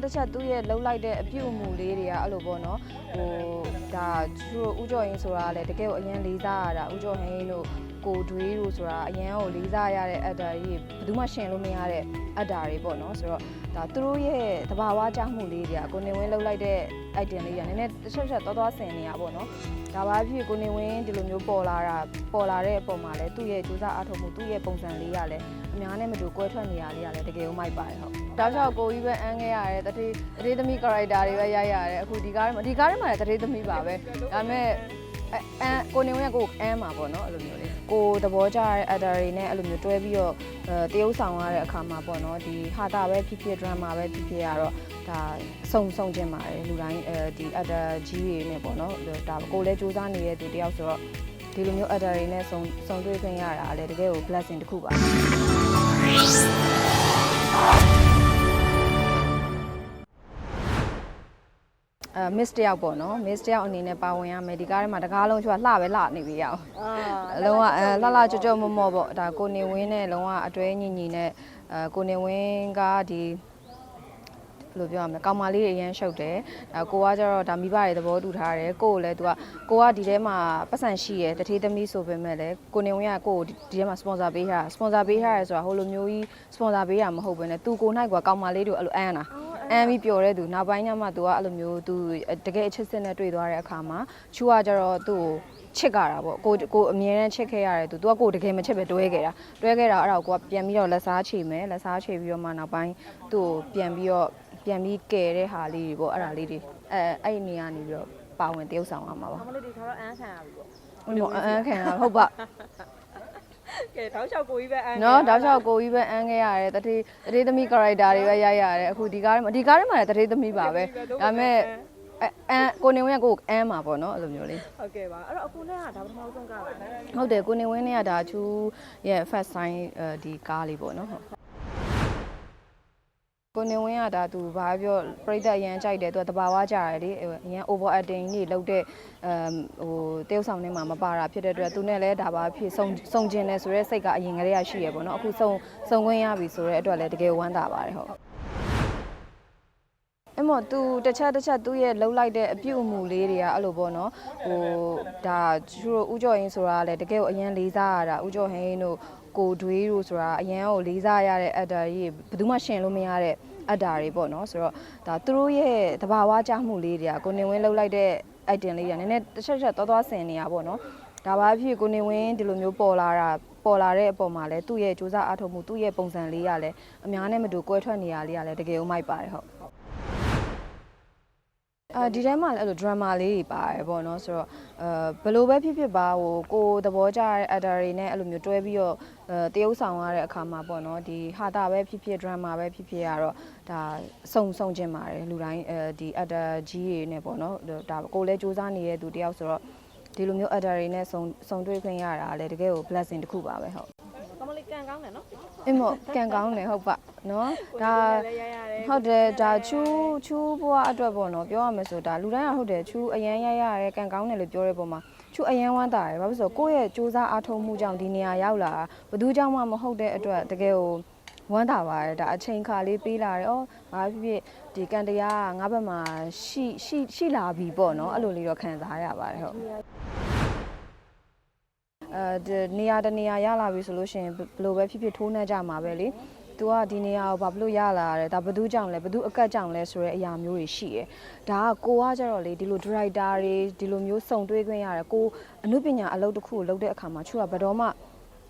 ချက်တစ်ချက်သူ့ရဲ့လှုပ်လိုက်တဲ့အပြုအမူလေးတွေကအဲ့လိုပေါ့နော်ဟိုဒါသူတို့ဥကြော်ရင်ဆိုတာကလည်းတကယ်ကိုအရင်လေးစားရတာဥကြော်ဟင်းတို့ကိုတွေးတို့ဆိုတာအရင်ကိုလေးစားရတဲ့အက်တာကြီးဘယ်သူမှရှင်လို့မရတဲ့အက်တာတွေပေါ့နော်ဆိုတော့ဒါသူတို့ရဲ့တဘာဝကြမှုလေးတွေကကိုနေဝင်းလှုပ်လိုက်တဲ့ item လေးတွေကနည်းနည်းတစ်ချက်ချက်သွားသွားဆင်နေရပေါ့နော်ဒါပါဖြစ်ကိုနေဝင်းဒီလိုမျိုးပေါ်လာတာပေါ်လာတဲ့အပေါ်မှာလည်းသူ့ရဲ့ကြိုးစားအားထုတ်မှုသူ့ရဲ့ပုံစံလေးကလည်းအများနဲ့မတူကွဲထွက်နေရလေးကလည်းတကယ်ကိုမိုက်ပါတယ်ဟုတ်တောက်လျှောက်ကိုကြီးပဲအန်းခဲ့ရတယ်တတိတတိသမီး character တွေပဲရိုက်ရတယ်အခုဒီကားထဲမှာဒီကားထဲမှာလည်းတတိသမီးပါပဲဒါပေမဲ့ အဲအန်ကိုနေဝင်းကကိုအန်းမှာပေါ့နော်အဲ့လိုမျိုးလေးကိုသဘောကျတဲ့ actor တွေနဲ့အဲ့လိုမျိုးတွဲပြီးတော့အဲတရုပ်ဆောင်ရတဲ့အခါမှာပေါ့နော်ဒီဟာတာပဲဖြစ်ဖြစ် drama ပဲဖြစ်ဖြစ်ရတော့ဒါစုံစုံချင်းပါတယ်လူတိုင်းအဲဒီ actor ကြီးတွေနဲ့ပေါ့နော်ဒါကိုလည်းစူးစမ်းနေတဲ့သူတယောက်ဆိုတော့ဒီလိုမျိုး actor တွေနဲ့စုံစုံတွေ့ခွင့်ရတာလည်းတကယ်ကို blessing တစ်ခုပါ အဲ miss တယောက်ပေါ့နော် miss တယောက်အနေနဲ့ပါဝင်ရမယ်ဒီကားထဲမှာတကားလုံးချွာလှပဲလှနေပြီရအောင်အာအလုံးဝအဲလှလှကြောကြောမောမောပေါ့ဒါကိုနေဝင်းနဲ့လုံးဝအတွဲညီညီနဲ့အဲကိုနေဝင်းကဒီဘယ်လိုပြောရမလဲကောင်မလေးတွေအရန်ရှုပ်တယ်အဲကိုကကျတော့ဒါမိဘတွေသဘောတူထားတယ်ကိုကိုလည်းသူကကိုကဒီထဲမှာပတ်စံရှိရယ်တထေးသမီးဆိုပေမဲ့လည်းကိုနေဝင်းကကိုကိုဒီထဲမှာ sponsor ပေးထားတာ sponsor ပေးထားရယ်ဆိုတာဟိုလိုမျိုးကြီး sponsor ပေးတာမဟုတ်ဘဲနဲ့သူကိုနိုင်ကကောင်မလေးတို့အဲ့လိုအမ်းတာ အမ်းပြီးပျော်တဲ့သူနောက်ပိုင်းကျမှသူကအဲ့လိုမျိုးသူတကယ်အချစ်စစ်နဲ့တွေ့သွားတဲ့အခါမှာချူကကျတော့သူ့ကိုချစ်ကြတာပေါ့ကိုကိုအမြဲတမ်းချစ်ခဲ့ရတယ်သူသူကကိုတကယ်မချစ်ပဲတွဲခဲ့တာတွဲခဲ့တာအဲ့ဒါကိုကိုကပြန်ပြီးတော့လက်စားချေမယ်လက်စားချေပြီးတော့မှနောက်ပိုင်းသူ့ကိုပြန်ပြီးတော့ပြန်ပြီးကယ်တဲ့ဟာလေးတွေပေါ့အဲ့ဒါလေးတွေအဲအဲ့ဒီနေရာနေပြီးတော့ပါဝင်တရုပ်ဆောင်ရမှာပါမလေးဒီခါတော့အန်းခံရပြီပေါ့ဟုတ်ပေါ့အမ်းခံရဟုတ်ပါ ကဲတောက်လျှောက်ကိုကြီးပဲအန်းနော်တောက်လျှောက်ကိုကြီးပဲအမ်းခဲ့ရတယ်တတိတတိသမီး character တွေပဲရိုက်ရတယ်အခုဒီကားထဲမှာဒီကားထဲမှာလည်းတတိသမီးပါပဲဒါပေမဲ့အဲအန်ကိုနေဝင်းကကိုအမ်းမှာပေါ့နော်အဲ့လိုမျိုးလေးဟုတ်ကဲ့ပါအဲ့တော့အခုနဲ့ကဒါပထမဆုံးကားပါနော်ဟုတ်တယ်ကိုနေဝင်းနဲ့ကဒါချူရဲ့ first sign ဒီကားလေးပေါ့နော်ဟုတ် ကိုနေဝင်းကဒါသူဘာပြောပြိတ္တရန်ကြိုက်တယ်သူကတဘာဝကြရတယ်လေအရန် over acting ကြီးလုပ်တဲ့အမ်ဟိုတယောက်ဆောင်ထဲမှာမပါတာဖြစ်တဲ့အတွက်သူနဲ့လည်းဒါပါဖြစ်စုံစုံကျင်တယ်ဆိုတော့စိတ်ကအရင်ကလေးကရှိရပေါ့နော်အခုစုံစုံခွင့်ရပြီဆိုတော့အတွက်လည်းတကယ်ဝမ်းသာပါတယ်ဟုတ်အဲ့ မော်သူတစ်ချက်တစ်ချက်သူ့ရဲ့လှုပ်လိုက်တဲ့အပြုအမူလေးတွေကအဲ့လိုပေါ့နော်ဟိုဒါသူတို့ဥကြော်ရင်ဆိုတာကလည်းတကယ်ကိုအရင်လေးစားရတာဥကြော်ဟင်းတို့ကိုတွေးတို့ဆိုတာအရင်ကိုလေးစားရတဲ့ actor ကြီးဘယ်သူမှရှင်လို့မရတဲ့အက်တာတွေပေါ့နော်ဆိုတော့ဒါသူတို့ရဲ့တဘာဝကြမှုလေးတွေကကိုနေဝင်းလှုပ်လိုက်တဲ့ item လေးတွေကနည်းနည်းတစ်ချက်ချက်သွားသွားဆင်နေရပေါ့နော်ဒါပါဖြစ်ကိုနေဝင်းဒီလိုမျိုးပေါ်လာတာပေါ်လာတဲ့အပေါ်မှာလည်းသူ့ရဲ့စူးစမ်းအားထုတ်မှုသူ့ရဲ့ပုံစံလေးကလည်းအများနဲ့မတူကွဲထွက်နေရလေးကလည်းတကယ်ကိုမိုက်ပါတယ်ဟုတ် အာဒီထဲမှာလည်းအဲ့လို drama လေးတွေပါတယ်ပေါ့နော်ဆိုတော့အဲဘယ်လိုပဲဖြစ်ဖြစ်ပါဟိုကိုသဘောကျတဲ့ actor တွေနဲ့အဲ့လိုမျိုးတွဲပြီးတော့အဲတရုပ်ဆောင်ရတဲ့အခါမှာပေါ့နော်ဒီဟာတာပဲဖြစ်ဖြစ် drama ပဲဖြစ်ဖြစ်ရတော့ဒါစုံစုံချင်းပါတယ်လူတိုင်းအဲဒီ actor ကြီးတွေနဲ့ပေါ့နော်ဒါကိုလည်းစူးစမ်းနေတဲ့သူတယောက်ဆိုတော့ဒီလိုမျိုး actor တွေနဲ့စုံစုံတွေ့ခွင့်ရတာလည်းတကယ်ကို blessing တစ်ခုပါပဲဟုတ် ကမလေးကန်ကောင်းတယ်နော်အင်းမို့ကန်ကောင်းတယ်ဟုတ်ပါနော်ဒါလည်းရရတယ်ဟုတ်တယ်ဒါချူးချူးဘွားအတွက်ပေါ့နော်ပြောရမယ်ဆိုဒါလူတိုင်းကဟုတ်တယ်ချူးအရန်ရရရဲကန်ကောင်းတယ်လို့ပြောတဲ့ပုံမှာချူးအရန်ဝမ်းသာတယ်ဘာဖြစ်လို့လဲဆိုတော့ကိုယ့်ရဲ့စူးစမ်းအားထုတ်မှုကြောင့်ဒီနေရာရောက်လာတာဘယ်သူကြောင့်မှမဟုတ်တဲ့အတွက်တကယ်ကိုဝမ်းသာပါတယ်ဒါအချိန်ခါလေးပေးလာတယ်ဩဘာဖြစ်ဖြစ်ဒီကန်တရားကငါဘက်မှာရှိရှိရှိလာပြီပေါ့နော်အဲ့လိုလေးတော့ခံစားရပါတယ်ဟုတ် အဲဒီနေရာတနေရာရလာပြီဆိုလို့ရှိရင်ဘယ်လိုပဲဖြစ်ဖြစ်ထိုးနှက်ကြမှာပဲလေ तू ကဒီနေရာကိုဘာဖြစ်လို့ရလာတယ်ဒါဘယ်သူကြောင့်လဲဘယ်သူအကတ်ကြောင့်လဲဆိုတဲ့အရာမျိုးတွေရှိတယ်ဒါကကိုကကြတော့လေဒီလို director တွေဒီလိုမျိုးစုံတွဲခွင့်ရတယ်ကိုအမှုပညာအလုပ်တစ်ခုကိုလုပ်တဲ့အခါမှာချူကဘယ်တော့မှ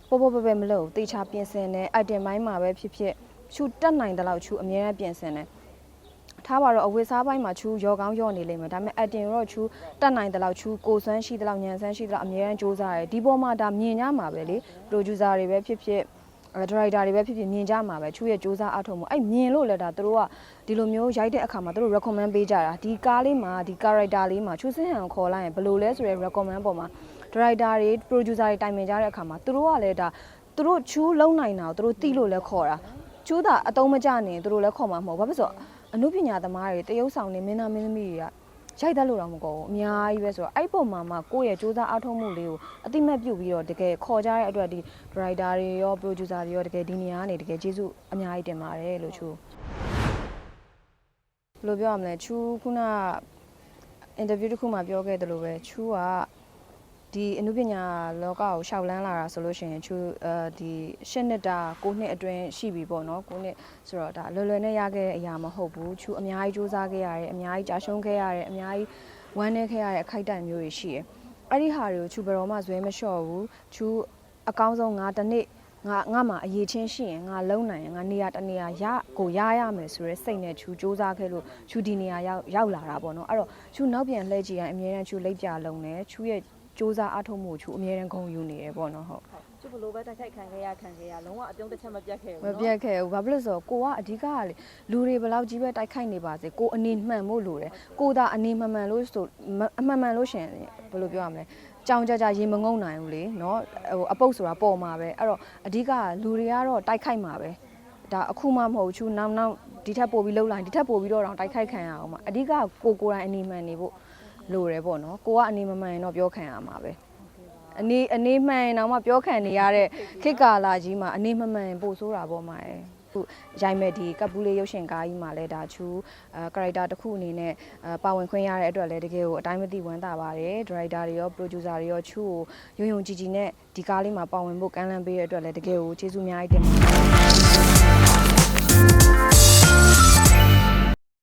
ပေါ်ပေါ်ပဲပဲမလုပ်ဘူးတေချာပြင်ဆင်တယ် item ပိုင်းမှာပဲဖြစ်ဖြစ်ချူတက်နိုင်တဲ့လောက်ချူအများကြီးပြင်ဆင်တယ် ထားပါတော့အဝတ်စားပိုင်းမှာချူရောကောင်းရောနေလိမ့်မယ်ဒါပေမဲ့အတင်တော့ချူတက်နိုင်တဲ့လောက်ချူကိုစွမ်းရှိတဲ့လောက်ညံစွမ်းရှိတဲ့လောက်အများကြီးစူးစမ်းရတယ်ဒီပေါ်မှာဒါမြင်ကြမှာပဲလေ producer တွေပဲဖြစ်ဖြစ်အဲဒရိုက်တာတွေပဲဖြစ်ဖြစ်မြင်ကြမှာပဲချူရဲ့စူးစမ်းအထောက်မှုအဲ့မြင်လို့လည်းဒါသူတို့ကဒီလိုမျိုးရိုက်တဲ့အခါမှာသူတို့ recommend ပေးကြတာဒီကားလေးမှာဒီ character လေးမှာချူစင်းဟန်ကိုခေါ်လိုက်ရင်ဘယ်လိုလဲဆိုရဲ recommend ပေါ်မှာ director တွေ producer တွေတိုင်ပင်ကြတဲ့အခါမှာသူတို့ကလည်းဒါသူတို့ချူလုံးနိုင်တာကိုသူတို့သိလို့လည်းခေါ်တာချူတာအတုံးမကျနေသူတို့လည်းခေါ်မှာမဟုတ်ဘာဖြစ်လို့ အမှုပညာသမားတွေတရုပ်ဆောင်နေမင်းသားမင်းသမီးတွေကရိုက်တတ်လို့တော့မကောဘူးအများကြီးပဲဆိုတော့အဲ့ပုံမှာမှကိုယ့်ရဲ့စူးစမ်းအားထုတ်မှုလေးကိုအတိမတ်ပြုတ်ပြီးတော့တကယ်ခေါ်ကြတဲ့အတွက်ဒီ writer တွေရော producer တွေရောတကယ်ဒီနေရာကနေတကယ်ကျေးဇူးအများကြီးတင်ပါတယ်လို့ချိုးဘယ်လိုပြောရမလဲချူခုနအင်တာဗျူးတစ်ခုမှပြောခဲ့သလိုပဲချူက ဒီအနုပညာလောကကိုရှောက်လန်းလာတာဆိုလို့ရှိရင်ချူအဲဒီ၈နှစ်တာ၉နှစ်အတွင်းရှိပြီပေါ့နော်၉နှစ်ဆိုတော့ဒါလွယ်လွယ်နဲ့ရခဲ့တဲ့အရာမဟုတ်ဘူးချူအများကြီးစူးစမ်းခဲ့ရတယ်အများကြီးကြာရှုံးခဲ့ရတယ်အများကြီးဝမ်းနည်းခဲ့ရတဲ့အခိုက်အတန့်မျိုးတွေရှိတယ်အဲ့ဒီဟာတွေကိုချူဘယ်တော့မှဇွဲမလျှော့ဘူးချူအကောင်းဆုံးငါတစ်နေ့ငါငါမှာအရေးချင်းရှိရင်ငါလုံနိုင်ရင်ငါနေရာတစ်နေရာရကိုရရမယ်ဆိုရဲစိတ်နဲ့ချူစူးစမ်းခဲ့လို့ချူဒီနေရာရောက်ရောက်လာတာပေါ့နော်အဲ့တော့ချူနောက်ပြန်လှည့်ကြည့်ရင်အမြဲတမ်းချူလိပ်ပြလုံးတယ်ချူရဲ့ စူးစမ်းအားထုတ်မှုကိုချူအမြဲတမ်းဂုဏ်ယူနေတယ်ပေါ့နော်ဟုတ် ကျဘလို့ပဲတိုက်ခိုက်ခံခဲ့ရခံခဲ့ရလုံးဝအပြုံးတစ်ချက်မပြတ်ခဲ့ဘူး မ နော် ပြတ်ခဲ့ဘူးဘာဖြစ်လို့လဲဆိုတော့ကိုကအဓိကကလေလူတွေဘယ်လောက်ကြီးပဲတိုက်ခိုက်နေပါစေကိုအနေမှန်ဖို့လိုတယ်ကိုသာအနေမှန်မှန်လို့ဆိုမအမှန်မှန်လို့ရှရင်ဘယ်လိုပြောရမလဲကြောင်ကြကြရေမငုံနိုင်ဘူးလေเนาะဟိုအပုတ်ဆိုတာပေါ်မှာပဲအဲ့တော့အဓိကကလူတွေကတော့တိုက်ခိုက်မှာပဲဒါအခုမှမဟုတ်ချူနောက်နောက်ဒီထက်ပိုပြီးလှုပ်လိုက်ဒီထက်ပိုပြီးတော့တောင်တိုက်ခိုက်ခံရအောင်မှာအဓိကကကိုကိုယ်တိုင်အနေမှန်နေဖို့ လိုတယ်ပေါ့နော်ကိုကအနေမမှန်ရင်တော့ပြောခံရမှာပဲအနေအနေမှန်ရင်တော့မှပြောခံနေရတဲ့ခေတ်ကာလကြီးမှာအနေမမှန်ရင်ပို့ဆိုးတာပေါ့မှာရယ်ခုရိုက်မဲ့ဒီကပ်ပူးလေးရုပ်ရှင်ကားကြီးမှာလဲဒါချူအဲကာရက်တာတစ်ခုအနေနဲ့အဲပါဝင်ခွင့်ရတဲ့အတွက်လည်းတကယ်ကိုအတိုင်းမသိဝမ်းသာပါတယ်ဒရိုက်တာတွေရောပရိုဂျူဆာတွေရောချူကိုယုံယုံကြည်ကြည်နဲ့ဒီကားလေးမှာပါဝင်ဖို့ကမ်းလှမ်းပေးတဲ့အတွက်လည်းတကယ်ကိုကျေးဇူးအများကြီးတင်ပါတယ်